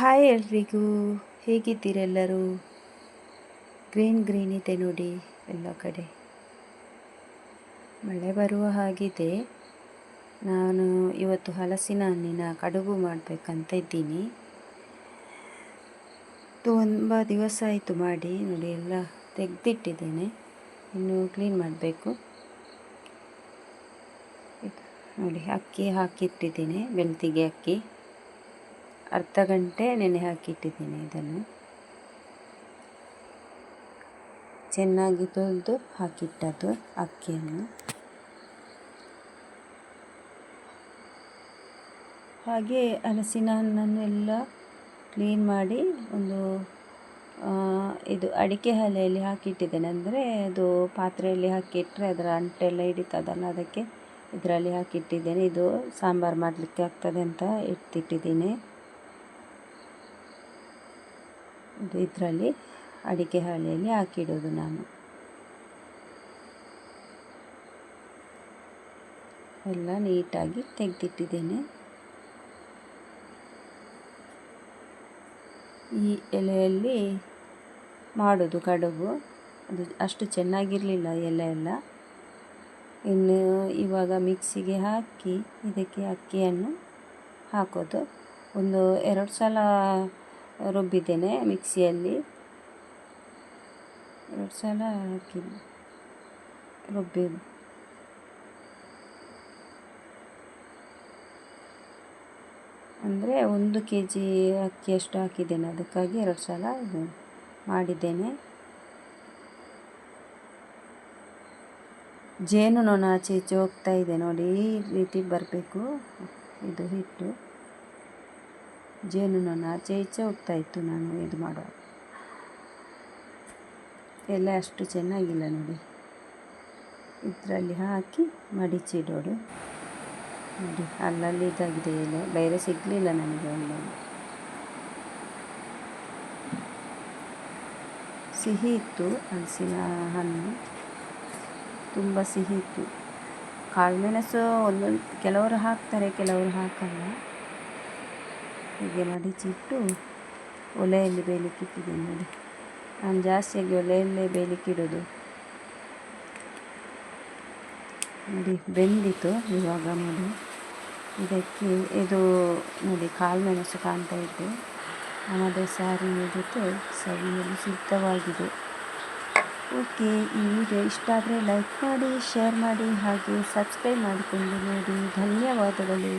Hi ಎಲ್ರಿಗೂ ಹೇಗಿದ್ದೀರೆಲ್ಲರೂ? Green green ಇದೆ ನೋಡಿ ಎಲ್ಲ ಕಡೆ. ಮಳೆ ಬರುವ ಹಾಗಿದೆ. ನಾನು ಇವತ್ತು ಹಲಸಿನ ಹಣ್ಣಿನ ಕಡುಬು ಮಾಡಬೇಕಂತ ಇದ್ದೀನಿ. ತುಂಬ ದಿವಸ ಆಯಿತು ಮಾಡಿ ನೋಡಿ ಎಲ್ಲ ತೆಗೆದಿಟ್ಟಿದ್ದೇನೆ. ಇನ್ನು ಕ್ಲೀನ್ ಮಾಡಬೇಕು. ನೋಡಿ ಅಕ್ಕಿ ಹಾಕಿಟ್ಟಿದ್ದೀನಿ ಬೆಳ್ತಿಗೆ ಅಕ್ಕಿ. ಅರ್ಧ ಗಂಟೆ ನೆನೆ ಹಾಕಿಟ್ಟಿದ್ದೀನಿ ಇದನ್ನು. ಚೆನ್ನಾಗಿ ತೊಳೆದು ಹಾಕಿಟ್ಟದ್ದು ಅಕ್ಕಿಯನ್ನು. ಹಾಗೆ ಹಲಸಿನ ಹಣ್ಣನ್ನು ಎಲ್ಲ ಕ್ಲೀನ್ ಮಾಡಿ ಒಂದು ಇದು ಅಡಿಕೆ ಹಲೆಯಲ್ಲಿ ಹಾಕಿಟ್ಟಿದ್ದೇನೆ. ಅಂದರೆ ಅದು ಪಾತ್ರೆಯಲ್ಲಿ ಹಾಕಿಟ್ಟರೆ ಅದರ ಅಂಟೆಲ್ಲ ಹಿಡಿತದಲ್ಲ, ಅದಕ್ಕೆ ಇದರಲ್ಲಿ ಹಾಕಿಟ್ಟಿದ್ದೇನೆ. ಇದು ಸಾಂಬಾರು ಮಾಡಲಿಕ್ಕೆ ಆಗ್ತದೆ ಅಂತ ಇಟ್ಟಿಟ್ಟಿದ್ದೀನಿ ಇದು ಇದರಲ್ಲಿ ಅಡಿಕೆ ಹಾಳೆಯಲ್ಲಿ ಹಾಕಿಡೋದು ನಾನು. ಎಲ್ಲ ನೀಟಾಗಿ ತೆಗೆದಿಟ್ಟಿದ್ದೇನೆ. ಈ ಎಲೆಯಲ್ಲಿ ಮಾಡೋದು ಕಡುಬು. ಅದು ಅಷ್ಟು ಚೆನ್ನಾಗಿರಲಿಲ್ಲ ಎಲೆ ಎಲ್ಲ. ಇನ್ನು ಇವಾಗ ಮಿಕ್ಸಿಗೆ ಹಾಕಿ, ಇದಕ್ಕೆ ಅಕ್ಕಿಯನ್ನು ಹಾಕೋದು. ಒಂದು ಎರಡು ಸಲ ರುಬ್ಬಿದ್ದೇನೆ ಮಿಕ್ಸಿಯಲ್ಲಿ. ಎರಡು ಸಲ ಹಾಕಿ ರುಬ್ಬಿ. ಅಂದರೆ ಒಂದು ಕೆ ಜಿ ಅಕ್ಕಿಯಷ್ಟು ಹಾಕಿದ್ದೇನೆ. ಅದಕ್ಕಾಗಿ ಎರಡು ಸಲ ಇದು ಮಾಡಿದ್ದೇನೆ. ಜೇನು ನೊಣ ಆಚೆ ಈಚೆ ಹೋಗ್ತಾ ಇದೆ ನೋಡಿ, ಈ ರೀತಿ ಬರಬೇಕು. ಇದು ಹಿಟ್ಟು. ಜೇನು ನೊಣ ಆಚೆ ಈಚೆ ಹೋಗ್ತಾ ಇತ್ತು ನಾನು ಇದು ಮಾಡುವ ಎಲ್ಲ ಅಷ್ಟು ಚೆನ್ನಾಗಿಲ್ಲ ನೋಡಿ. ಇದರಲ್ಲಿ ಹಾಕಿ ಮಡಿಚಿಡೋಡು ನೋಡಿ, ಅಲ್ಲಲ್ಲಿ ಇದಾಗಿದೆ ಎಲೆ. ಬೇರೆ ಸಿಗಲಿಲ್ಲ ನನಗೆ ಒಂದೊಂದು ಸಿಹಿ ಇತ್ತು, ಹಲಸಿನ ಹಣ್ಣು. ತುಂಬ ಸಿಹಿ ಇತ್ತು. ಕಾಳುಮೆಣಸು ಒಂದೊಂದು ಕೆಲವರು ಹಾಕ್ತಾರೆ, ಕೆಲವರು ಹಾಕಲ್ಲ. ಹೀಗೆ ಮಡಿಚಿಟ್ಟು ಒಲೆಯಲ್ಲಿ ಬೇಯಲಿಕ್ಕೆ ನೋಡಿ. ನಾನು ಜಾಸ್ತಿಯಾಗಿ ಒಲೆಯಲ್ಲೇ ಬೇಯಲಿಕ್ಕೆ ಇಡೋದು ನೋಡಿ ಬೆಂದಿತು ಇವಾಗ ನೋಡಿ. ಇದಕ್ಕೆ ಇದು ನೋಡಿ ಕಾಳು ಮೆಣಸು ಕಾಣ್ತಾ ಇದ್ದು ಆಮೇಲೆ ಸಾರಿನ ಜೊತೆ ಸವಿಯಲು ಸಿದ್ಧವಾಗಿದೆ. ಓಕೆ, ಈ ವಿಡಿಯೋ ಇಷ್ಟ ಆದರೆ ಲೈಕ್ ಮಾಡಿ, ಶೇರ್ ಮಾಡಿ, ಹಾಗೆ ಸಬ್ಸ್ಕ್ರೈಬ್ ಮಾಡಿಕೊಂಡು ನೋಡಿ. ಧನ್ಯವಾದಗಳು.